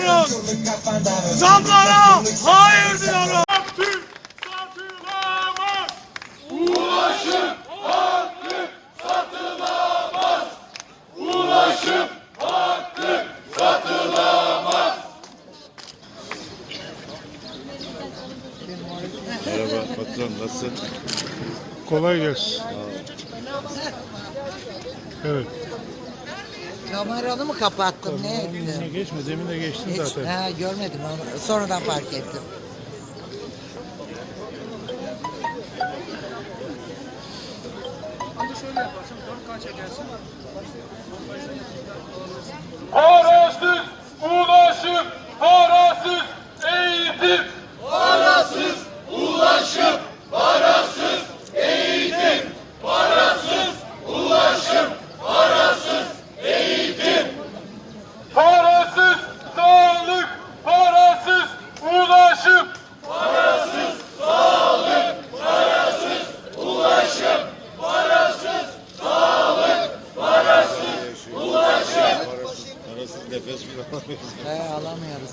bekliyoruz. Zamlara hayır diyoruz. Hakkı satılamaz. Ulaşım hakkı satılamaz. Ulaşım hakkı satılamaz. Merhaba patron nasılsın? Kolay gelsin. Evet. Kameranı mı kapattın ne ettin? geçme. Demin de geçtim Hiç, zaten. ha, görmedim onu. Sonradan fark ettim. Parasız ulaşım, parasız eğitim. Parasız ulaşım, parasız eğitim. Parasız ulaşım, parasız eğitim. Parasız sağlık, parasız ulaşım. Parasız sağlık, parasız ulaşım. Parasız sağlık, parasız ulaşım. He, alamıyoruz.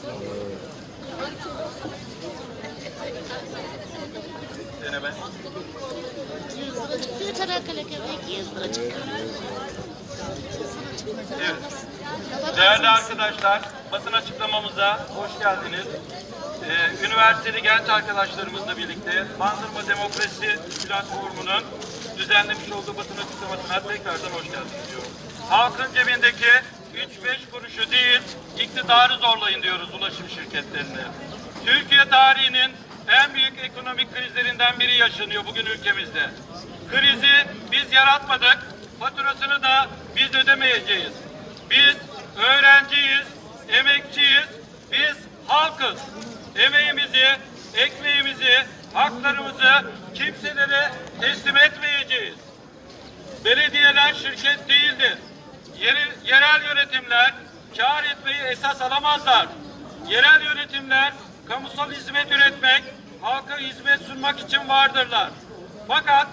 Çanakkale köpeği 200 lira çıkıyor. Değerli arkadaşlar, basın açıklamamıza hoş geldiniz. Ee, üniversiteli genç arkadaşlarımızla birlikte Bandırma Demokrasi Platformu'nun düzenlemiş olduğu basın açıklamasına tekrardan hoş geldiniz diyorum. Halkın cebindeki 3-5 kuruşu değil, iktidarı zorlayın diyoruz ulaşım şirketlerine. Türkiye tarihinin en büyük ekonomik krizlerinden biri yaşanıyor bugün ülkemizde. Krizi biz yaratmadık, faturasını da biz ödemeyeceğiz. Biz öğrenciyiz, emekçiyiz, biz halkız. Emeğimizi, ekmeğimizi, haklarımızı kimselere teslim etmeyeceğiz. Belediyeler şirket değildir. Yeri- yerel yönetimler kar etmeyi esas alamazlar. Yerel yönetimler kamusal hizmet üretmek, halka hizmet sunmak için vardırlar. Fakat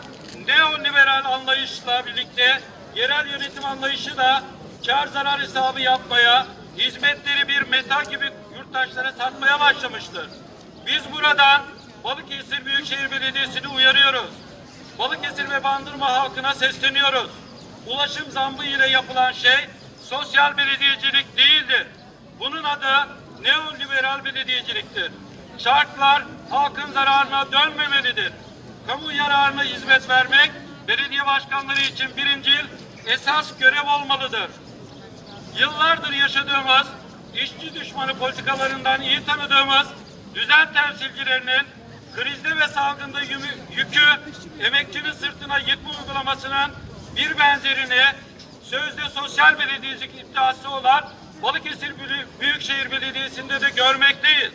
neoliberal anlayışla birlikte yerel yönetim anlayışı da kar zarar hesabı yapmaya, hizmetleri bir meta gibi yurttaşlara satmaya başlamıştır. Biz buradan Balıkesir Büyükşehir Belediyesi'ni uyarıyoruz. Balıkesir ve Bandırma halkına sesleniyoruz. Ulaşım zammı ile yapılan şey sosyal belediyecilik değildir. Bunun adı neoliberal belediyeciliktir. Şartlar halkın zararına dönmemelidir. Kamu yararına hizmet vermek belediye başkanları için birincil esas görev olmalıdır. Yıllardır yaşadığımız işçi düşmanı politikalarından iyi tanıdığımız düzen temsilcilerinin krizde ve salgında yükü emekçinin sırtına yıkma uygulamasının bir benzerini sözde sosyal belediyecilik iddiası olan Balıkesir Büyü- Büyükşehir Belediyesi'nde de görmekteyiz.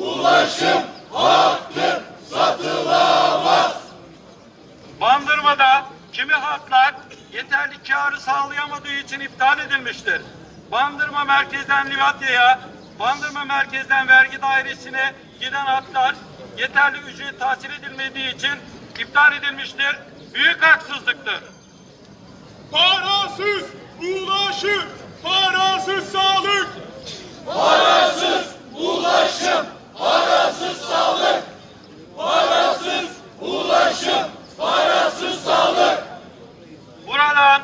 Ulaşım hakkı satılamaz. Bandırmada kimi hatlar yeterli karı sağlayamadığı için iptal edilmiştir. Bandırma merkezden Livatya'ya, Bandırma merkezden vergi dairesine giden hatlar yeterli ücret tahsil edilmediği için iptal edilmiştir. Büyük haksızlıktır. Parasız ulaşım, parasız sağlık. Buradan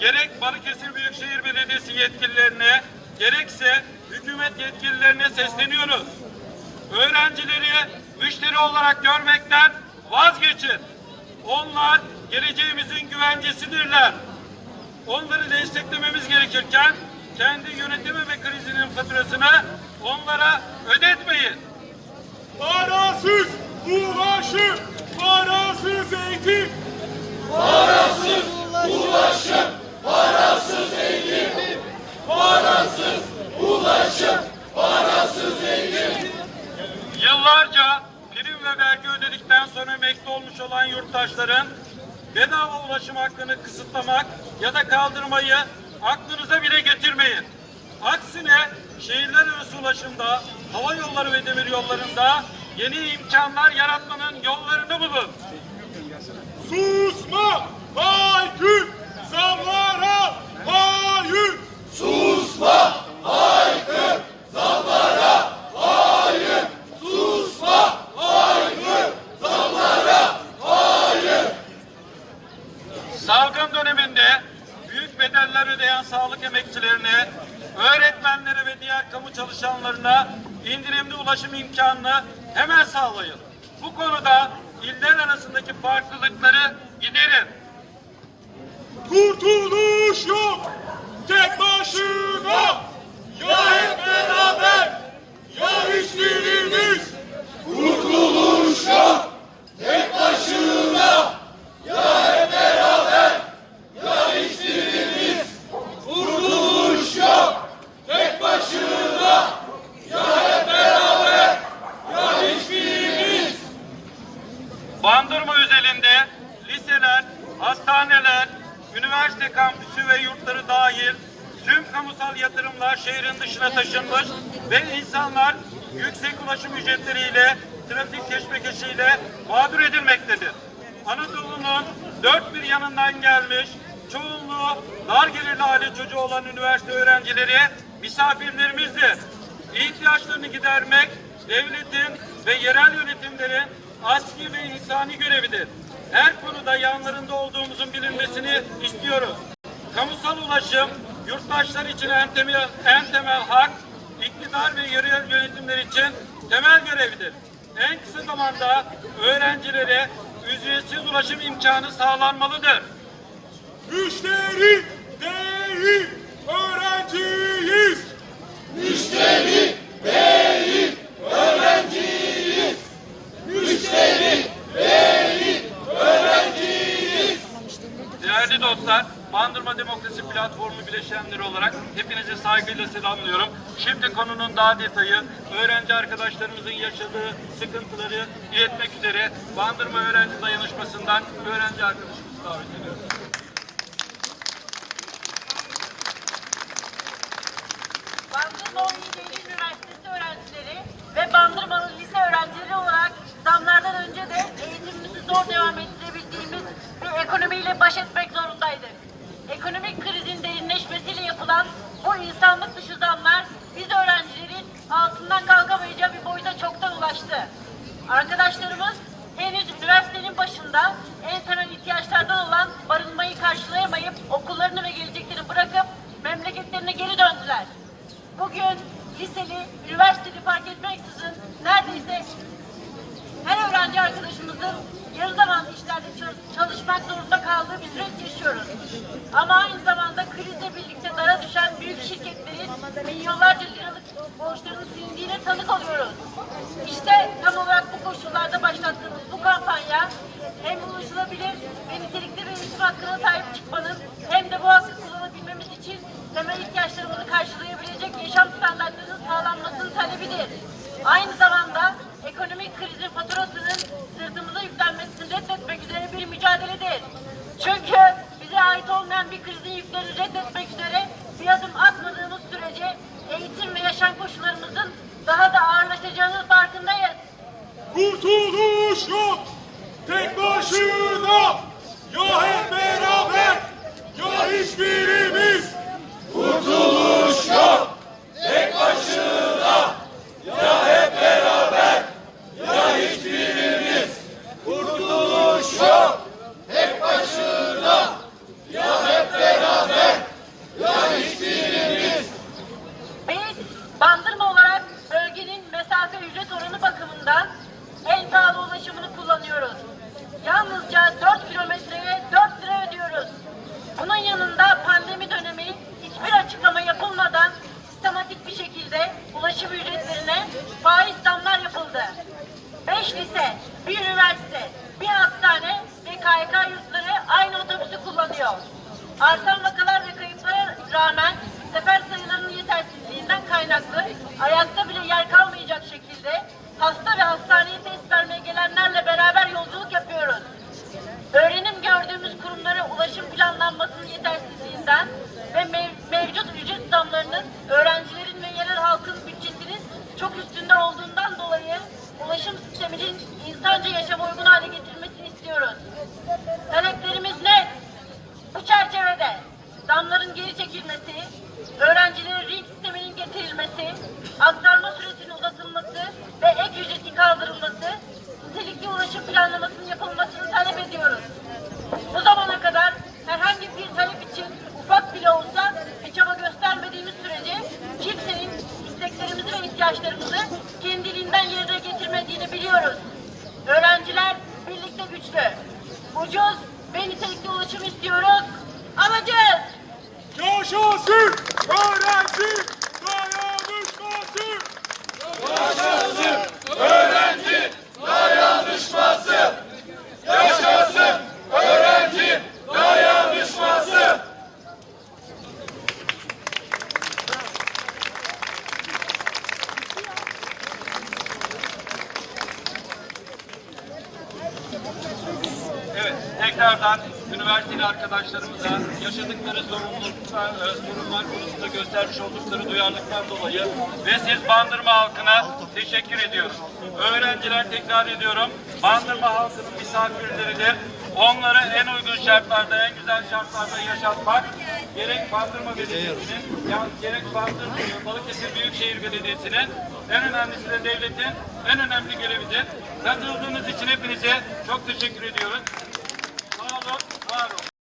gerek Balıkesir Büyükşehir Belediyesi yetkililerine gerekse hükümet yetkililerine sesleniyoruz. Öğrencileri müşteri olarak görmekten vazgeçin. Onlar geleceğimizin güvencesidirler. Onları desteklememiz gerekirken kendi yönetimi ve krizinin faturasını onlara ödetmeyin. Parasız ulaşım, parasız eğitim. Yıllarca prim ve vergi ödedikten sonra emekli olmuş olan yurttaşların bedava ulaşım hakkını kısıtlamak ya da kaldırmayı aklınıza bile getirmeyin. Aksine şehirler arası ulaşımda, hava yolları ve demir yollarında yeni imkanlar yaratmanın yollarını bulun. Susma! Haykır! Zamlara hayır! Salgın ödeyen sağlık emekçilerine, öğretmenlere ve diğer kamu çalışanlarına indirimli ulaşım imkanını hemen sağlayın. Bu konuda iller arasındaki farklılıkları giderin. Kurtuluş yok! Hastaneler, üniversite kampüsü ve yurtları dahil tüm kamusal yatırımlar şehrin dışına taşınmış ve insanlar yüksek ulaşım ücretleriyle, trafik keşmekeşiyle mağdur edilmektedir. Anadolu'nun dört bir yanından gelmiş, çoğunluğu dar gelirli aile çocuğu olan üniversite öğrencileri misafirlerimizdir. İhtiyaçlarını gidermek devletin ve yerel yönetimlerin asli ve insani görevidir. Her konuda yanlarında olduğumuzun bilinmesini istiyoruz. Kamusal ulaşım yurttaşlar için en temel, en temel hak, iktidar ve yerel yönetimler için temel görevidir. En kısa zamanda öğrencilere ücretsiz ulaşım imkanı sağlanmalıdır. Müşteri değil, öğrenciyiz. Müşteri değil, öğrenciyiz. Müşteri değil, öğrenciyiz. Değerli dostlar, Bandırma Demokrasi Platformu bileşenleri olarak hepinizi saygıyla selamlıyorum. Şimdi konunun daha detayı, öğrenci arkadaşlarımızın yaşadığı sıkıntıları iletmek üzere Bandırma Öğrenci Dayanışması'ndan öğrenci arkadaşımızı davet ediyorum. Bandırma 17 Eylül Üniversitesi öğrencileri ve Bandırmalı lise öğrencileri olarak zamlardan önce de eğitimimizi zor devam ettirebildiğimiz bir ekonomiyle baş etmek. Ekonomik krizin derinleşmesiyle yapılan bu insanlık dışı zamlar biz öğrencilerin altından kalkamayacağı bir boyuta çoktan ulaştı. Arkadaşlarımız henüz üniversitenin başında en temel ihtiyaçlardan olan barınmayı karşılayamayıp okullarını ve geleceklerini bırakıp memleketlerine geri döndüler. Bugün liseli, üniversiteli fark etmeksizin neredeyse her öğrenci arkadaşımızın yarı zamanlı işlerde çal- çalışmak zorunda kaldığı bir süreç yaşıyoruz. Ama aynı zamanda krizle birlikte dara düşen büyük şirketlerin milyonlarca liralık borçlarının silindiğine tanık oluyoruz. İşte tam olarak bu koşullarda başlattığımız bu kampanya hem ulaşılabilir ve nitelikli bir eğitim hakkına sahip çıkmanın hem de bu hakkı kullanabilmemiz için temel ihtiyaçlarımızı karşılayabilecek yaşam standartlarının sağlanmasının talebidir. Aynı zamanda ekonomik krizin faturasının Çünkü bize ait olmayan bir krizin yüklerini reddetmek üzere bir adım atmadığımız sürece eğitim ve yaşam koşullarımızın daha da ağırlaşacağının farkındayız. Kurtuluş Yanında pandemi dönemi hiçbir açıklama yapılmadan sistematik bir şekilde ulaşım ücretlerine faiz zamlar yapıldı. 5 lise, bir üniversite, bir hastane ve KYK yurtları aynı otobüsü kullanıyor. Artan vakalar ve kayıplara rağmen sefer sayılarının yetersizliğinden kaynaklı ayakta bile yer kalmayacak şekilde damların geri çekilmesi, öğrencilerin ring sisteminin getirilmesi, aktarma süresinin uzatılması ve ek ücretin kaldırılması, nitelikli ulaşım planlamasının yapılmasını talep ediyoruz. Bu zamana kadar herhangi bir talep için ufak bile olsa bir çaba göstermediğimiz sürece kimsenin isteklerimizi ve ihtiyaçlarımızı kendiliğinden yerine getirmediğini biliyoruz. Öğrenciler birlikte güçlü. Ucuz ve nitelikli ulaşım istiyoruz. Alacağız. Yaşasın öğrenci dayanışması. Yaşasın öğrenci dayanışması. Evet, tekrardan üniversiteli arkadaşlarımıza yaşadıkları sorumluluklar, e, sorunlar konusunda göstermiş oldukları duyarlılıktan dolayı ve siz Bandırma halkına teşekkür ediyoruz. Öğrenciler tekrar ediyorum, Bandırma halkının misafirleridir. Onları en uygun şartlarda, en güzel şartlarda yaşatmak gerek Bandırma Belediyesi'nin, gerek Bandırma, Balıkesir Büyükşehir Belediyesi'nin, en önemlisi de devletin en önemli görevidir. Katıldığınız için hepinize çok teşekkür ediyoruz. claro.